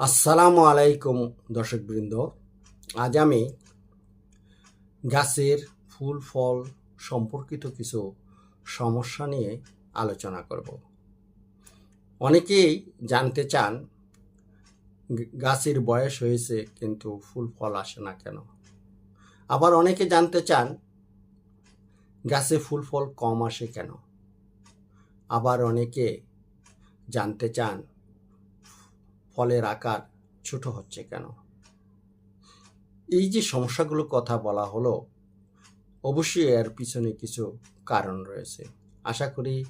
আসসালামু আলাইকুম, দর্শকবৃন্দ। আজ আমি গাছের ফুল, ফল সম্পর্কিত কিছু সমস্যা নিয়ে আলোচনা করব। অনেকেই জানতে চান গাছের বয়স হয়েছে কিন্তু ফুল, ফল আসে না কেন? আবার অনেকে জানতে চান, গাছে ফুল, ফল কম আসে কেন? আবার অনেকে জানতে চান ফলের আকার ছোট হচ্ছে কেন? এই যে সমস্যাগুলোর কথা বলা হলো, অবশ্যই এর পিছনে কিছু কারণ রয়েছে। আশা করি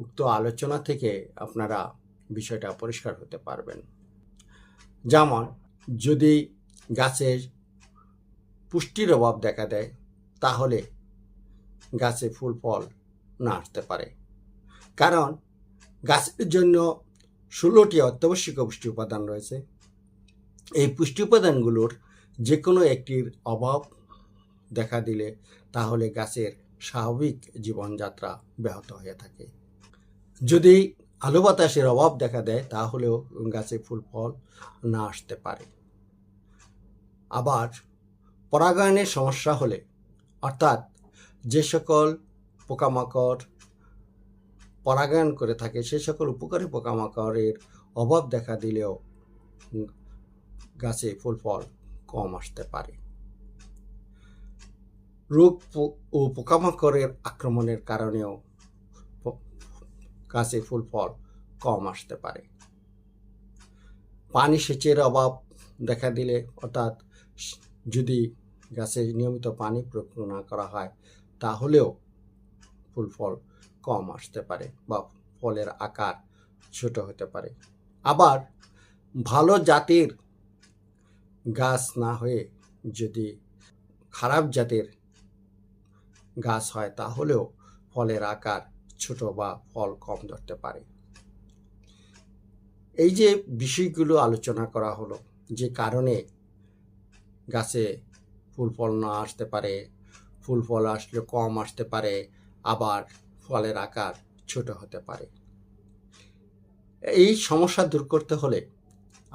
উক্ত আলোচনা থেকে আপনারা বিষয়টা পরিষ্কার হতে পারবেন। যেমন, যদি গাছের পুষ্টির অভাব দেখা দেয়, তাহলে গাছে ফুল ফল না আসতে পারে। কারণ, গাছের জন্য ষোলোটি অত্যাবশ্যক পুষ্টি উপাদান রয়েছে। এই পুষ্টি উপাদানগুলোর যে কোনো একটির অভাব দেখা দিলে তাহলে গাছের স্বাভাবিক জীবনযাত্রা ব্যাহত হয়ে থাকে। যদি আলো বাতাসের অভাব দেখা দেয়, তাহলেও গাছে ফুল, ফল না আসতে পারে। আবার পরাগায়নের সমস্যা হলে, অর্থাৎ যে সকল পোকামাকড় পরাগায়ন করে থাকে, সে সকল উপকারী পোকামাকড়ের অভাব দেখা দিলেও গাছে ফুল, ফল কম আসতে পারে। রোগ ও পোকামাকড়ের আক্রমণের কারণেও গাছে ফুল, ফল কম আসতে পারে। পানি সেচের অভাব দেখা দিলে, অর্থাৎ যদি গাছে নিয়মিত পানি প্রয়োগ না করা হয়, তাহলেও ফুল, ফল কম আসতে পারে বা ফলের আকার ছোট হতে পারে। আবার ভালো জাতের গাছ না হয়ে যদি খারাপ জাতের গাছ হয়, তাহলেও ফলের আকার ছোট বা ফল কম ধরতে পারে। এই যে বিষয়গুলো আলোচনা করা হলো, যে কারণে গাছে ফুল ফল না আসতে পারে, ফুল ফল আসলে কম আসতে পারে, আবার ফলের আকার ছোট হতে পারে। এই সমস্যা দূর করতে হলে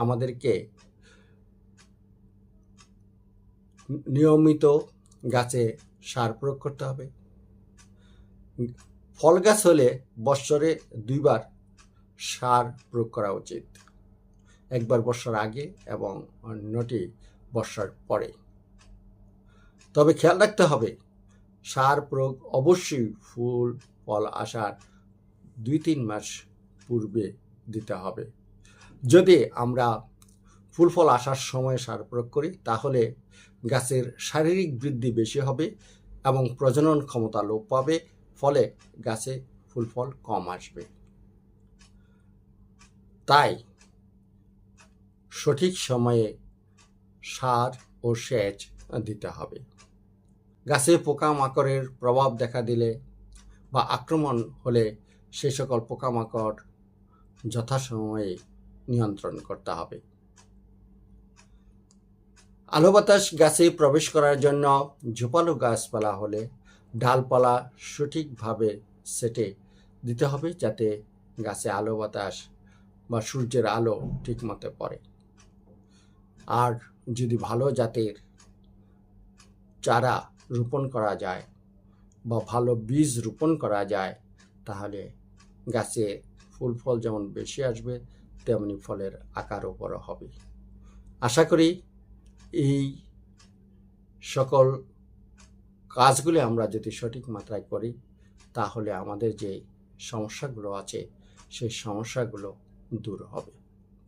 আমাদেরকে নিয়মিত গাছে সার প্রয়োগ করতে হবে। ফল গাছ হলে বৎসরে দুইবার সার প্রয়োগ করা উচিত। একবার বর্ষার আগে এবং অন্যটি বর্ষার পরে। তবে খেয়াল রাখতে হবে, সার প্রয়োগ অবশ্যই ফুল ফল আসার দুই তিন মাস পূর্বে দিতে হবে। যদি আমরা ফুল ফল আসার সময় সার প্রয়োগ করি, তাহলে গাছের শারীরিক বৃদ্ধি বেশি হবে এবং প্রজনন ক্ষমতা লোপ পাবে, ফলে গাছে ফুল ফল কম আসবে। তাই সঠিক সময়ে সার ও সেচ দিতে হবে। গাছে পোকামাকড়ের প্রভাব দেখা দিলে বা আক্রমণ হলে সে সকল পোকামাকড় যথাসময়ে নিয়ন্ত্রণ করতে হবে। আলো বাতাস গাছে প্রবেশ করার জন্য ঝোপালো গাছপালা হলে ডালপালা সঠিকভাবে সেটে দিতে হবে যাতে গাছে আলো বাতাস বা সূর্যের আলো ঠিকমতো পড়ে। আর যদি ভালো জাতের চারা রোপণ করা যায় বা ভালো বীজ রোপণ করা যায়, তাহলে গাছে ফুল ফল যেমন বেশি আসবে, তেমনি ফলের আকারও বড় হবে। আশা করি এই সকল কাজগুলি আমরা যদি সঠিক মাত্রায় করি, তাহলে আমাদের যে সমস্যাগুলো আছে, সেই সমস্যাগুলো দূর হবে।